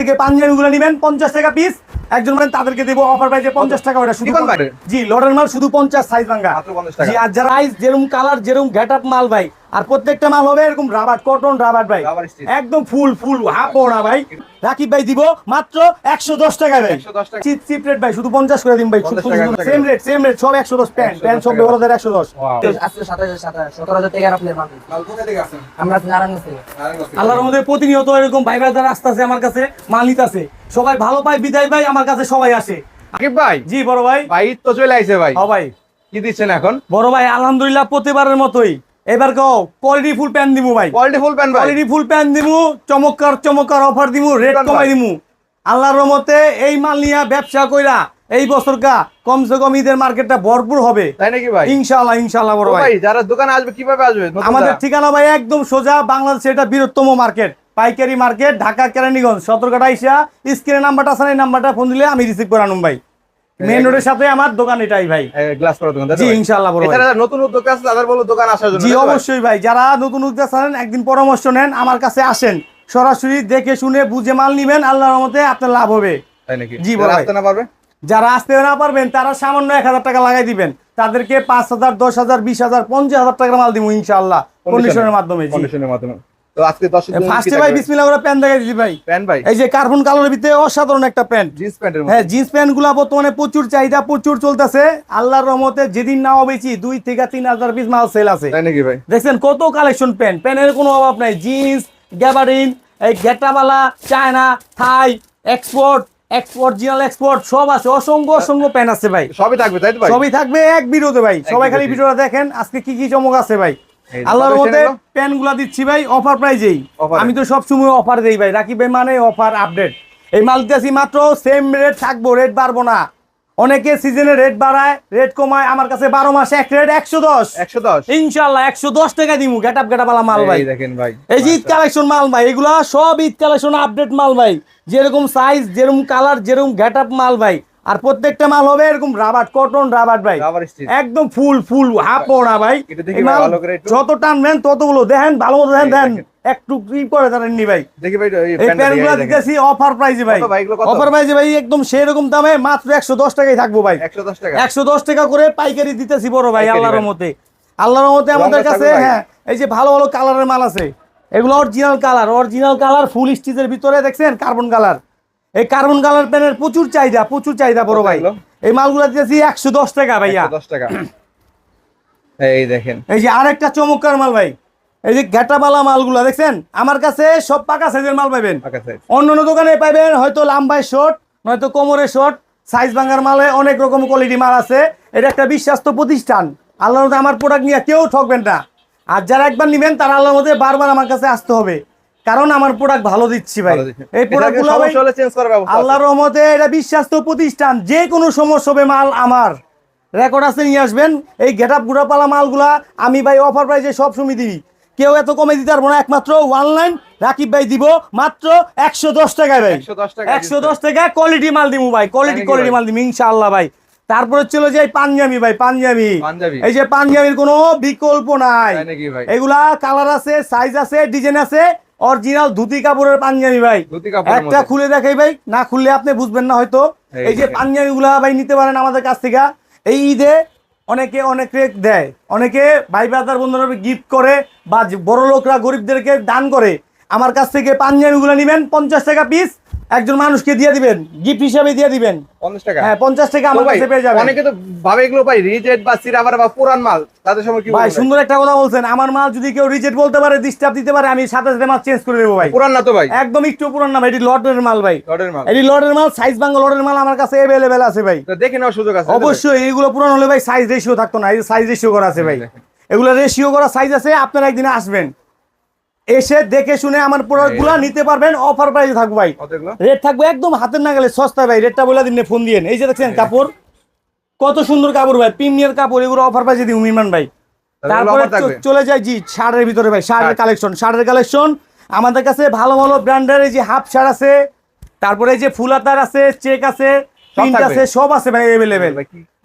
থেকে পাঞ্জাবিগুলো নেবেন পঞ্চাশ টাকা পিস একজন মানে তাদেরকে দেবো অফার প্রাইসে পঞ্চাশ টাকা ওটা শুধু জি লটের মাল শুধু পঞ্চাশ সাইজ ভাঙ্গা। মাত্র 50 টাকা। জি আর যারা সাইজ যেরকম কালার যেরকম গেট আপ মাল ভাই আর প্রত্যেকটা মাল হবে এরকম রাবার কটন রাবার ভাই। একদম ফুল ফুল হাফ ওড়া ভাই। রাকিব ভাই দিব মাত্র একশো দশ টাকা ভাই। চিপ চিপ রেট ভাই শুধু পঞ্চাশ করে দিন ভাই 50 টাকা, টাকা। সেম রেট সেম রেট সব একশো দশ প্যান্ট প্যান্ট সব 110 ব্যবহার একশো দশ। সাতাশ সাতাশ সতেরো হাজার নারায়ণগঞ্জ থেকে। আল্লাহর মধ্যে প্রতিনিয়ত এরকম ভাই ভাইদের রাস্তা আছে আমার কাছে মাল নিতেছে। সবাই ভালো পায় বিদায় ভাই আমার কাছে সবাই আসে। আকিব ভাই? জি বড় ভাই। ভাই ঈদ তো চলে আইছে ভাই। ভাই। কি দিচ্ছেন এখন? বড় ভাই আলহামদুলিল্লাহ প্রতিবারের মতোই। এবার কও কোয়ালিটি ফুল প্যান্ট দিমু ভাই। কোয়ালিটি ফুল প্যান্ট ভাই। কোয়ালিটি ফুল প্যান্ট দিমু চমৎকার চমৎকার অফার দিমু রেট কমাই। দিমু। আল্লাহর রহমতে এই মাল নিয়া ব্যবসা কইরা এই বছর কা কমসে কম ঈদের মার্কেটটা ভরপুর হবে। তাই নাকি ভাই? ইনশাআল্লাহ ইনশাআল্লাহ বড় ভাই। যারা দোকানে আসবে কীভাবে আসবে? আমাদের ঠিকানা ভাই একদম সোজা বাংলাদেশের এটা বৃহত্তম মার্কেট। পাইকারি মার্কেট ঢাকা কেরানীগঞ্জ। সতর্কটা আইসা স্ক্রিনে নাম্বারটা আছে না, এই নাম্বারটা ফোন দিলে আমি রিসিভ করে আনুম ভাই। মেন রোডের সাথে আমার দোকান এটাই ভাই। গ্লাস করার দোকান জি ইনশাআল্লাহ বড় যারা নতুন উদ্যোক্তা আছে তাদের বলো দোকান আসার জন্য জি? অবশ্যই ভাই। যারা নতুন উদ্যোগ আছেন একদিন পরামর্শ নেন আমার কাছে আসেন। সরাসরি দেখে শুনে বুঝে মাল নিবেন আল্লাহর রহমতে আপনার লাভ হবে। তাই নাকি? জি, যারা বড় আসতে না পারবে? যারা আসতে না পারবেন তারা সামান্য এক হাজার টাকা লাগাই দিবেন। তাদেরকে পাঁচ হাজার দশ হাজার বিশ হাজার পঞ্চাশ হাজার টাকার মাল দিব ইনশাআল্লাহ। কন্ডিশনের মাধ্যমে কন্ডিশনের মাধ্যমে। তো আজকে দর্শক ফার্স্টে ভাই বিসমিল্লাহ করে প্যান্ট দেখাই দিছি ভাই। প্যান্ট ভাই? এই যে কার্বন কালারের ভিতরে অসাধারণ একটা প্যান্ট। জিন্স প্যান্টের হ্যাঁ জিন্স প্যান্টগুলা বর্তমানে প্রচুর চাহিদা প্রচুর চলতেছে। আল্লাহর রহমতে যেদিন বেশি দুই থেকে তিন হাজার পিস মাল সেল আছে। তাই নাকি ভাই? দেখছেন কত কালেকশন প্যান্ট প্যান্টের কোনো অভাব নাই। জিন্স গ্যাবারিন এই গেটাবালা China Thai export original export সব আছে। অসংখ্য অসংখ্য প্যান্ট আছে ভাই। সবই থাকবে তাই তো ভাই? সবই থাকবে এক বিরোধে ভাই। সবাই খালি। ভিডিওটা দেখেন আজকে কি কি চমক আছে ভাই। আল্লাহর মধ্যে এসে গেল? দিচ্ছি ভাই অফার প্রাইজেই আমি তো সব সময় অফার দেই ভাই রাকিব ভাই মানে অফার আপডেট এই মাল দিতেছি মাত্র সেম রেট থাকব রেট বাড়বো না। অনেকে সিজনে রেট বাড়ায় রেট কমায় আমার কাছে বারো মাসে এক রেট একশো দশ। একশো দশ। ইনশাল্লাহ একশো দশ টাকা দিমু গেট আপ গেট মাল ভাই। দেখেন ভাই এই যে ঈদ কালেকশন মাল ভাই এগুলা সব ঈদ কালেকশন আপডেট মাল ভাই। যেরকম সাইজ যেরকম কালার যেরকম গেট আপ মাল ভাই। আর প্রত্যেকটা মাল হবে এরকম রাবার কটন রাবার ভাই। একদম ফুল ফুল হাফ ওড়া ভাই। যত টানবেন ততগুলো দেখেন ভালো মতো দেখেন দেন। একটু কি করে ভাই। দেখি ভাই এই। দিতেছি অফার ভাই? অফার ভাই একদম সেরকম দামে মাত্র একশো দশ টাকায় থাকব ভাই। একশো দশ টাকা। করে পাইকারি দিতেছি বড় ভাই আল্লাহর ভাই। মতে আল্লাহর মতে আমাদের কাছে হ্যাঁ এই যে ভালো ভালো কালারের মাল আছে। এগুলো original colour original colour full স্টিচের ভিতরে দেখছেন কার্বন কালার এই কার্বন কালার প্যানের প্রচুর চাহিদা প্রচুর চাহিদা বড় ভাই। এই মালগুলো দিতেছি একশো দশ টাকা ভাইয়া। দশ টাকা। এই দেখেন। এই যে আরেকটা চমৎকার মাল ভাই। এই যে ঘেটাবালা মালগুলো দেখছেন? আমার কাছে সব পাকা সাইজের মাল পাবেন ফাঁকা অন্য অন্য দোকানে পাইবেন হয়তো লাম্বায় শর্ট নয়তো কোমরে শর্ট সাইজ ভাঙার মালে অনেক রকম কোয়ালিটি মাল আছে। এটা একটা বিশ্বাস্ত প্রতিষ্ঠান। আল্লাহর আমার প্রোডাক্ট নিয়ে কেউ ঠকবেন না। আর যারা একবার নিবেন তারা আল্লাহর মধ্যে বারবার আমার কাছে আসতে হবে। কারণ আমার প্রোডাক্ট ভালো দিচ্ছি ভাই। এই প্রোডাক্টগুলো। আল্লাহর রহমতে এটা বিশ্বাস্ত প্রতিষ্ঠান যে কোনো সমস্যা হবে মাল আমার। রেকর্ড আছে নিয়ে আসবেন। এই গেট আপ গুড়াপালা মালগুলা আমি ভাই অফার প্রাইসে সব সময় দিই। কেউ এত কমে দিতে পারব না একমাত্র অনলাইন রাকিব ভাই দিব মাত্র একশো দশ টাকায় ভাই। একশো দশ টাকা কোয়ালিটি মাল দিব ভাই কোয়ালিটি কোয়ালিটি মাল দিব ইনশাআল্লাহ ভাই। তারপরে চলে যে পাঞ্জাবি ভাই পাঞ্জাবি। এই যে পাঞ্জাবির কোনো বিকল্প নাই? এগুলা কালার আছে সাইজ আছে ডিজাইন আছে। অরিজিনাল ধুতি কাপড়ের পাঞ্জাবি ভাই। একটা খুলে দেখাই ভাই না খুললে আপনি বুঝবেন না হয়তো। এই যে পাঞ্জাবি গুলা ভাই নিতে পারেন আমাদের কাছ থেকে। এই ঈদে অনেকে অনেক রেক দেয়। অনেকে ভাই বাদার বন্ধুরা গিফট করে বা বড় লোকরা গরিবদেরকে দান করে। আমার কাছ থেকে পাঞ্জাবি গুলো নিবেন পঞ্চাশ টাকা পিস একজন মানুষকে দিয়ে দিবেন গিফট হিসাবে দিয়ে দিবেন। পঞ্চাশ টাকা? হ্যাঁ পঞ্চাশ টাকা আমার কাছে পেয়ে যাবেন। অনেকে তো ভাবে এগুলো ভাই রিজেট বা সিরাবার বা পুরান মাল তাদের সময় কি ভাই সুন্দর একটা কথা বলছেন। আমার মাল যদি কেউ রিজেক্ট বলতে পারে ডিস্টার্ব দিতে পারে আমি সাথে সাথে মাল চেঞ্জ করে দেবো ভাই। পুরান না তো ভাই? একদম একটু পুরান না ভাই এটি লটের মাল ভাই। লটের মাল। এটি লটের মাল সাইজ বাঙ্গা লটের মাল আমার কাছে অ্যাভেলেবেল আছে ভাই। তো দেখে নেওয়ার সুযোগ আছে? অবশ্যই এইগুলো পুরান হলে ভাই সাইজ রেশিও থাকতো না এই সাইজ রেশিও করা আছে ভাই। এগুলো রেশিও করা সাইজ আছে আপনারা একদিন আসবেন। এসে দেখে শুনে আমার প্রোডাক্টগুলো নিতে পারবেন অফার প্রাইসে থাকব ভাই। রেট থাকবে একদম হাতের নাগালে সস্তা ভাই রেটটা বলে দিন ফোন দিয়ে এই যে দেখছেন কাপড় কত সুন্দর কাপড় ভাই প্রিমিয়ার কাপড় এগুলো অফার প্রাইসে দিই উমিমান ভাই। তারপরে চলে যায় জি শার্টের ভিতরে ভাই শার্টের কালেকশন শার্টের কালেকশন আমাদের কাছে ভালো ভালো ব্র্যান্ডের এই যে হাফ শার্ট আছে তারপরে এই যে ফুলাতার আছে চেক আছে প্রিন্ট আছে সব আছে ভাই অ্যাভেলেবেল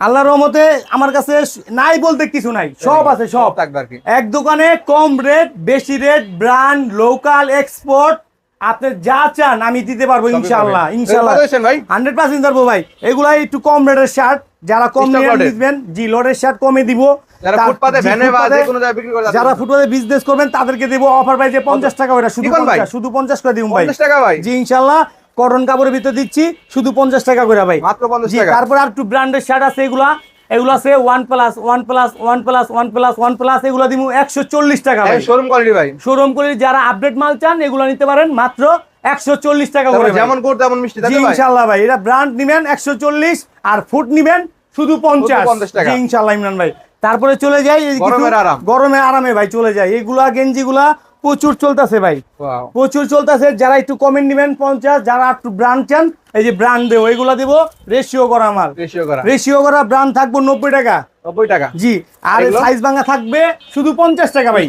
আল্লাহর রহমতে আমার কাছে নাই বলতে কিছু নাই সব আছে সব। থাকবে আর কি। এক দোকানে কম রেট বেশি রেট ব্র্যান্ড লোকাল এক্সপোর্ট আপনি যা চান আমি দিতে পারব ইনশাল্লাহ ইনশাল্লাহ ভাই? হান্ড্রেড পার্সেন্ট পারব ভাই। এগুলা একটু কম রেটের শার্ট যারা কম নিবেন জি লোডের শার্ট কমে দিব। যারা ফুটপাতে যে বিজনেস করবেন তাদেরকে দেবো অফার প্রাইসে পঞ্চাশ টাকা ওটা শুধু? শুধু পঞ্চাশ করে দিব ভাই। 50 টাকা ভাই? জি ইনশাল্লাহ কটন কাপড়ের ভিতরে দিচ্ছি শুধু পঞ্চাশ টাকা করে ভাই। মাত্র 50 জি টাকা। তারপর আর একটু ব্র্যান্ডের শার্ট আছে এগুলা। এগুলো আছে one plus one plus one plus one plus one plus এগুলো দিব একশো চল্লিশ টাকা ভাই। শোরুম কোয়ালিটি ভাই। শোরুম করে যারা আপডেট মাল চান এগুলো নিতে পারেন মাত্র একশো চল্লিশ টাকা করে যেমন তেমন মিষ্টি ইনশাল্লাহ ভাই? এটা ব্র্যান্ড নিবেন একশো চল্লিশ আর ফুট নিবেন শুধু পঞ্চাশ। 50 টাকা। জি ইনশাল্লাহ ইমরান ভাই। তারপরে চলে যাই গরমের আরাম। ভাই চলে যায় এগুলা গেঞ্জিগুলা প্রচুর চলতেছে ভাই। প্রচুর চলতেছে যারা একটু কমেন্ট নিবেন পঞ্চাশ যারা একটু ব্র্যান্ড চান এই যে ব্র্যান্ড দেবো এগুলা দেবো রেশিও করা মাল রেশিও করা। রেশিও করা ব্র্যান্ড থাকব নব্বই টাকা। 90 টাকা। জি আর সাইজ ভাঙা থাকবে শুধু পঞ্চাশ টাকা ভাই।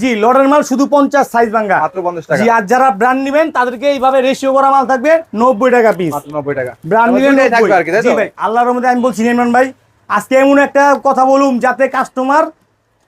জি লটের মাল শুধু পঞ্চাশ সাইজ ভাঙা। মাত্র 50 টাকা। জি আর যারা ব্র্যান্ড নিবেন তাদেরকে এইভাবে রেশিও করা মাল থাকবে নব্বই টাকা পিস মাত্র 90 টাকা। ব্র্যান্ড নিবেন দুইটাই থাকবে আর কি তাই জি তো ভাই আল্লাহর মধ্যে আমি বলছি ভাই আজকে এমন একটা কথা বলুম যাতে কাস্টমার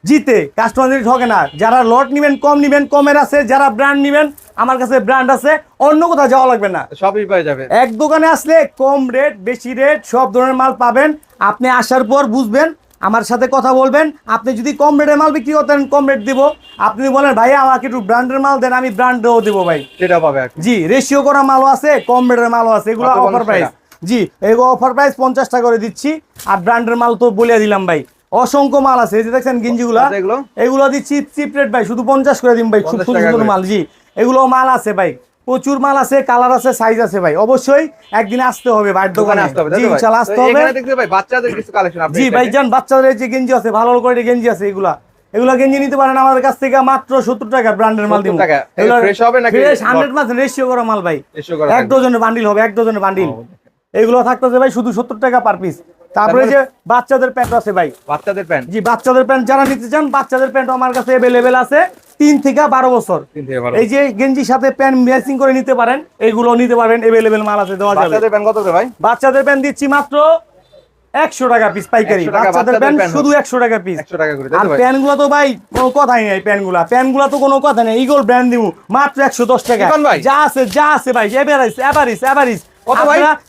জিতে কাস্টমার যদি ঠকে না। যারা লট নিবেন কম নিবেন কমের আছে যারা ব্র্যান্ড নিবেন আমার কাছে ব্র্যান্ড আছে অন্য কোথাও যাওয়া লাগবে না। সবই পেয়ে যাবে। এক দোকানে আসলে কম রেট বেশি রেট সব ধরনের মাল পাবেন। আপনি আসার পর বুঝবেন আমার সাথে কথা বলবেন। আপনি যদি কম রেটের মাল বিক্রি করতেন কম রেট দিব। আপনি বলেন ভাই আমাকে একটু ব্র্যান্ডের মাল দেন আমি ব্র্যান্ডেও দিব ভাই। সেটা পাবে জি রেশিও করা মালও আছে কম রেটের মালও আছে এগুলো অফার প্রাইস জি এগুলো অফার প্রাইস পঞ্চাশ টাকা করে দিচ্ছি। আর ব্র্যান্ডের মাল তো বলে দিলাম ভাই। অসংখ্য মাল আছে। এই যে দেখছেন গেঞ্জিগুলা আচ্ছা, এগুলো? দিচ্ছি চিপ রেট ভাই শুধু পঞ্চাশ করে দিন ভাই খুব সুন্দর মাল জি। এগুলো মাল আছে ভাই প্রচুর মাল আছে কালার আছে সাইজ আছে ভাই। অবশ্যই একদিন আসতে হবে ভাইয়ের দোকানে দোকানে। আসতে হবে তাই জি ভাই? আসতে হবে। এখানে দেখতে ভাই বাচ্চাদের কিছু কালেকশন আপনি জি ভাই বাচ্চাদের যে গেঞ্জি আছে ভালো করে গেঞ্জি আছে এগুলা। এগুলা গেঞ্জি নিতে পারেন আমাদের কাছ থেকে মাত্র সত্তর টাকা ব্র্যান্ডের মাল 70 দিব। এগুলো হবে নাকি ফ্রেশ রেশিও করা মাল ভাই। এক ডজনের বান্ডিল হবে এক ডজনের বান্ডিল এগুলো থাকতেছে ভাই শুধু সত্তর টাকা পার পিস তারপরে যে বাচ্চাদের প্যান্ট আছে ভাই। বাচ্চাদের প্যান্ট? জি বাচ্চাদের প্যান্ট যারা নিতে চান বাচ্চাদের প্যান্ট আমার কাছে অ্যাভেলেবেল আছে তিন থেকে বারো বছর। এই যে গেঞ্জির সাথে প্যান্ট ম্যাচিং করে নিতে পারেন এগুলো নিতে পারবেন অ্যাভেলেবেল মাল আছে দেওয়া যাবে। বাচ্চাদের প্যান্ট কত করে ভাই? বাচ্চাদের প্যান্ট দিচ্ছি মাত্র একশো টাকা পিস পাইকারি। বাচ্চাদের প্যান্ট শুধু একশো টাকা পিস 100 টাকা করে তাই আর প্যান্টগুলো তো ভাই কোনো কথাই নেই প্যান্টগুলা প্যান্টগুলা তো কোনো কথা নেই। ইগল ব্র্যান্ড দিব মাত্র একশো দশ টাকা? যা আছে যা আছে ভাই এভারিস এভারিস এভারিস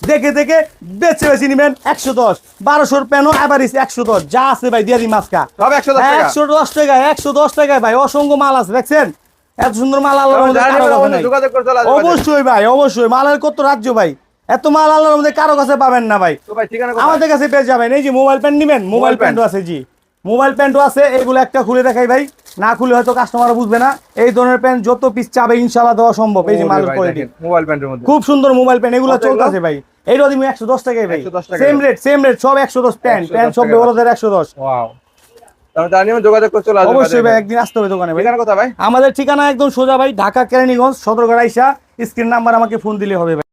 দেখে দেখে বেছে বেছে নিবেন একশো দশ বারোশোর প্যানও এভারিস একশো দশ যা আছে ভাই দিয়ে দিই মাছকা সব 110 টাকা। একশো দশ টাকা একশো দশ টাকায় ভাই অসংখ্য মাল আছে দেখছেন? এত সুন্দর মাল বাজারে। অবশ্যই ভাই অবশ্যই মালের কত রাজ্য ভাই? এত মাল আল্লাহর মধ্যে কারও কাছে পাবেন না ভাই? আমাদের কাছে পেয়ে যাবেন এই যে মোবাইল প্যান্ট নিবেন মোবাইল মোবাইল প্যান্টও আছে জি। মোবাইল প্যান্টও আছে এগুলো একটা খুলে দেখাই ভাই। না খুলে হয়তো কাস্টমার বুঝবে না। এই ধরনের প্যান্ট যত পিস চাবে ইনশাল্লাহ দেওয়া সম্ভব। এই যে মাল কোয়ালিটি মোবাইল প্যান্টের মধ্যে। খুব সুন্দর মোবাইল প্যান্ট এগুলো এগুলো? চলতেছে ভাই। এইটা তুমি একশো দশ টাকায় ভাই। 110 টাকা সেম রেট সেম রেট সব একশো দশ প্যান্ট। প্যান্ট সব। বড়দের একশো দশ। অবশ্যই ভাই একদিন আসতে হবে দোকানে ভাই। ঠিকানা কোথায় ভাই? আমাদের ঠিকানা একদম সোজা ভাই ঢাকা কেরানীগঞ্জ সদরঘাট আইসা। স্ক্রিন নাম্বার আমাকে ফোন দিলে হবে ভাই।